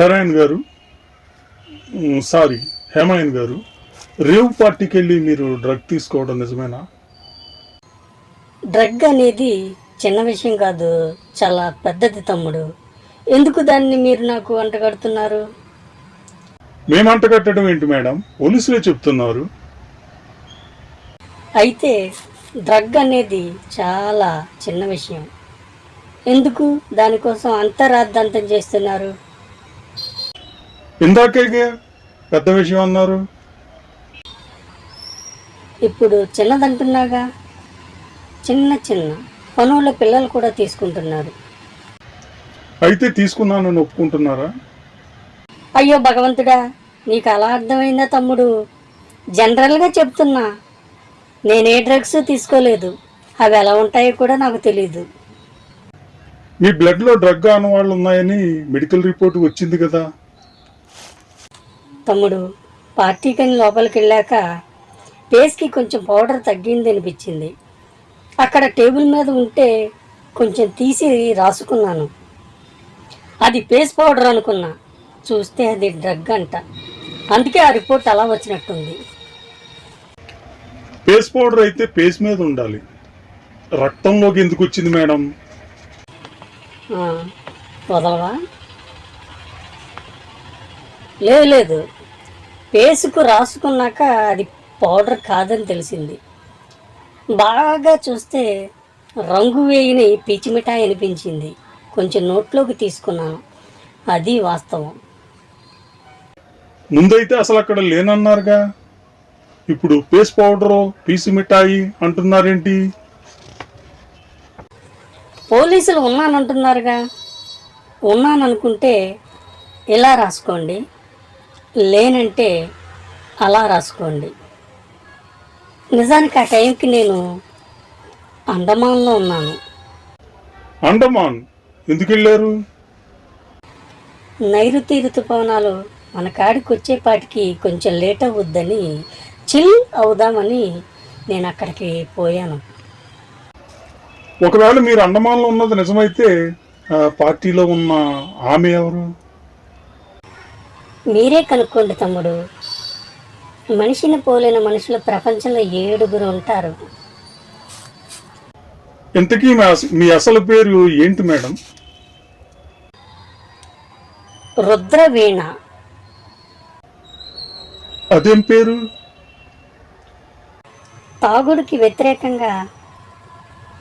Heroin గారు sorry హేమాయన్ గారు rave పార్టీకి వెళ్ళి మీరు డ్రగ్ తీసుకోవడం నిజమేనా? డ్రగ్ అనేది చిన్న విషయం కాదు చాలా పెద్దది తమ్ముడు. ఎందుకు దాన్ని మీరు నాకు అంటగడుతున్నారు? మేమంట కట్టడం ఏంటి మేడం? పోలీసులే చెప్తున్నారు. అయితే డ్రగ్ అనేది చాలా చిన్న విషయం. ఎందుకు దానికోసం అంత రాద్ధాంతం చేస్తున్నారు? ఇందాకే పెద్ద విషయం అన్నారు. ఇప్పుడు చిన్నదంటున్నాగా? చిన్న చిన్న పనుల పిల్లలు కూడా తీసుకుంటున్నారు. అయితే తీసుకున్నానని ఒప్పుకుంటున్నారా? అయ్యో భగవంతుడా నీకు అలా అర్థమైందా తమ్ముడు? జనరల్గా చెప్తున్నా నేనే డ్రగ్స్ తీసుకోలేదు. అవి ఎలా ఉంటాయో కూడా నాకు తెలియదు మీ బ్లడ్లో డ్రగ్ ఆన వాళ్ళు ఉన్నాయని మెడికల్ రిపోర్ట్ వచ్చింది కదా. తమ్ముడు పార్టీకని లోపలికి వెళ్ళాక ఫేస్కి కొంచెం పౌడర్ తగ్గింది అనిపించింది అక్కడ టేబుల్ మీద ఉంటే కొంచెం తీసి రాసుకున్నాను. అది ఫేస్ పౌడర్ అనుకున్నా. చూస్తే అది డ్రగ్ అంట. అందుకే ఆ రిపోర్ట్ అలా వచ్చినట్టుంది. పేస్ పౌడర్ అయితే పేస్ మీద ఉండాలి. రక్తంలోకి ఎందుకు వచ్చింది మేడం? వదలవా? లేదు లేదు. పేసుకు రాసుకున్నాక అది పౌడర్ కాదని తెలిసింది. బాగా చూస్తే రంగు వేయని పిచ్చి మిఠాయి అనిపించింది. కొంచెం నోట్లోకి తీసుకున్నాను. అది వాస్తవం. ముందైతే అసలు అక్కడ లేనన్నారుగా? ఇప్పుడు పేస్ పౌడరు పీసు మిఠాయి అంటున్నారేంటి? పోలీసులు ఉన్నానంటున్నారుగా. ఉన్నాననుకుంటే ఇలా రాసుకోండి. లేనంటే అలా రాసుకోండి. నిజానికి ఆ టైంకి నేను అండమాన్లో ఉన్నాను. అండమాన్? ఎందుకు వెళ్ళారు? నైరుతి ఋతుపవనాలు మన కాడికి వచ్చేపాటికి కొంచెం లేట్ అవ్వద్దని చిల్ అవుదామని నేను అక్కడికి పోయాను. ఒకవేళ మీరు అండమాన్లో ఉన్నది నిజమైతే పార్టీలో ఉన్న ఆమె ఎవరు? మీరే కనుక్కోండి తమ్ముడు. మనిషిని పోలిన మనుషులు ప్రపంచంలో ఏడుగురు ఉంటారు. ఇంతకీ మీ అస- మీ అసలు పేరు ఏంటి మేడం? రుద్రవీణ. అదేం పేరు? తాగుడికి వ్యతిరేకంగా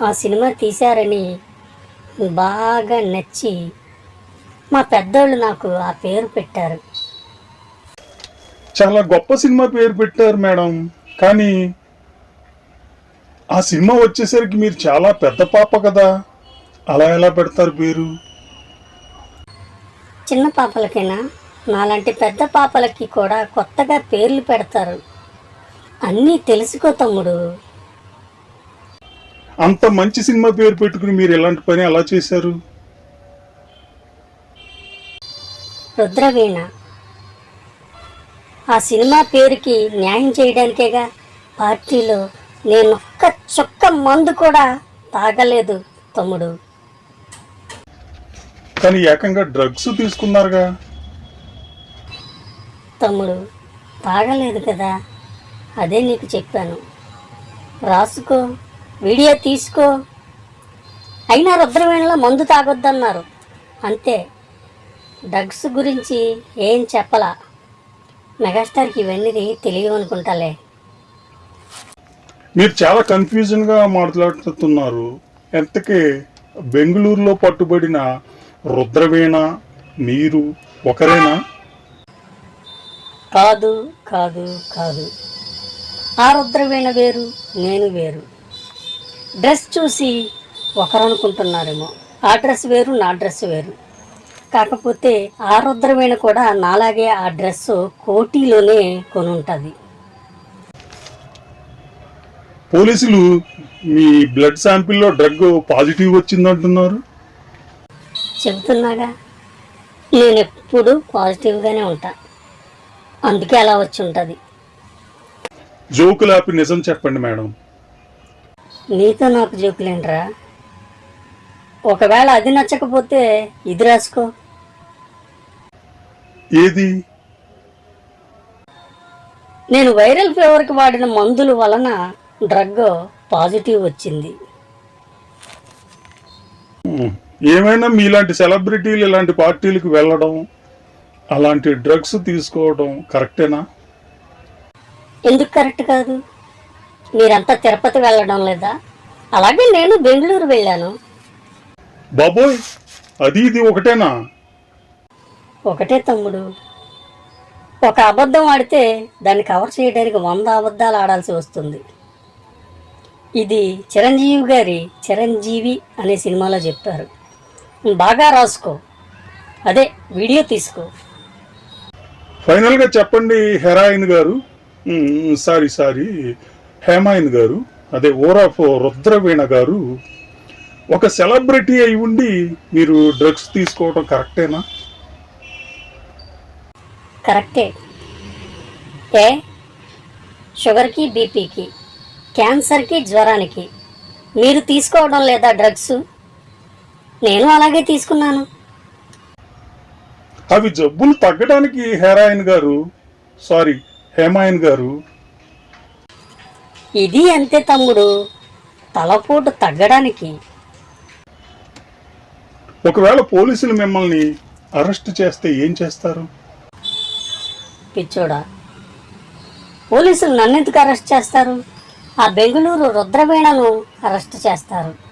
ఆ సినిమా తీశారని బాగా నచ్చి మా పెద్దోళ్ళు నాకు ఆ పేరు పెట్టారు. చాలా గొప్ప సినిమా పేరు పెట్టారు మేడం. కానీ ఆ సినిమా వచ్చేసరికి మీరు చాలా పెద్ద పాప కదా. అలా ఎలా పెడతారు పేరు? చిన్న పాపలకైనా? నాలాంటి పెద్ద పాపలకి కూడా కొత్తగా పేర్లు పెడతారు. అన్నీ తెలుసుకో తమ్ముడు. అంత మంచి సినిమా పేరు పెట్టుకుని మీరు ఎలాంటి పని అలా చేశారు? రుద్రవీణ. ఆ సినిమా పేరుకి న్యాయం చేయడానికేగా పార్టీలో నేను ఒక్క చుక్క మందు కూడా తాగలేదు తమ్ముడు. కానీ ఏకంగా డ్రగ్స్ తీసుకున్నారుగా. తమ్ముడు తాగలేదు కదా. అదే నీకు చెప్పాను. రాసుకో వీడియో తీసుకో. అయినా రుద్రవేణలో మందు తాగొద్దన్నారు. అంతే. డ్రగ్స్ గురించి ఏం చెప్పలా? మెగాస్టార్కి ఇవన్నీ తెలియవు అనుకుంటాలే మీరు చాలా కన్ఫ్యూజన్గా మాట్లాడుతున్నారు. ఎంతకే బెంగళూరులో పట్టుబడిన రుద్రవీణ మీరు ఒకరేనా? కాదు కాదు కాదు. ఆ రుద్రవీణ వేరు నేను వేరు. డ్రెస్ చూసి ఒకరు అనుకుంటున్నారేమో ఆ డ్రెస్ వేరు నా డ్రెస్ వేరు. కాకపోతే ఆ రుద్రవీణ కూడా నాలాగే ఆ డ్రెస్ కోటిలోనే కొని ఉంటుంది పోలీసులు మీ బ్లడ్ శాంపిల్లో డ్రగ్ పాజిటివ్ వచ్చిందంటున్నారు? చెబుతున్నాగా నేను ఎప్పుడు పాజిటివ్గానే ఉంటా. అందుకే అలా వచ్చి ఉంటుంది జోకులాపి నిజం చెప్పండి మేడం. నీతో నాకు జోకులేంట్రా? ఒకవేళ అది నచ్చకపోతే ఇది రాసుకో. ఏది? నేను వైరల్ ఫీవర్కి వాడిన మందుల వలన డ్రగ్ పాజిటివ్ వచ్చింది. ఏమైనా మీలాంటి సెలబ్రిటీలు ఇలాంటి పార్టీలకు వెళ్ళడం అలాంటి డ్రగ్స్ తీసుకోవడం కరెక్టేనా? ఎందుకు కరెక్ట్ కాదు? మీరంతా తిరుపతి వెళ్ళడం లేదా? అలాగే నేను బెంగళూరు వెళ్ళాను. బాబోయ్ అది ఇది ఒకటేనా? ఒకటే తమ్ముడు. ఒక అబద్ధం ఆడితే దాన్ని కవర్ చేయడానికి వంద అబద్ధాలు ఆడాల్సి వస్తుంది. ఇది చిరంజీవి గారి చిరంజీవి అనే సినిమాలో చెప్పారు. బాగా రాసుకో. అదే వీడియో తీసుకో. ఫైనల్గా చెప్పండి హెరాయిన్ గారు. సారీ సారీ హేమాయిన్ గారు. అదే ఓరాఫ్ రుద్రవీణ గారు. ఒక సెలబ్రిటీ అయి ఉండి మీరు డ్రగ్స్ తీసుకోవడం కరెక్టేనా? కరెక్టే. ఏ? షుగర్కి బీపీకి క్యాన్సర్కి జ్వరానికి మీరు తీసుకోవడం లేదా డ్రగ్స్? నేను అలాగే తీసుకున్నాను. అవి జబ్బులు తగ్గడానికి హెరాయిన్ గారు సారీ హేమాయిన్ గారు. ఇది అంతే తమ్ముడు. తలపోటు తగ్గడానికి ఒకవేళ పోలీసులు మిమ్మల్ని అరెస్ట్ చేస్తే ఏం చేస్తారు? పిచ్చోడా. పోలీసులు నన్నెందుకు అరెస్ట్ చేస్తారు? ఆ బెంగళూరు రుద్రవీణను అరెస్ట్ చేస్తారు.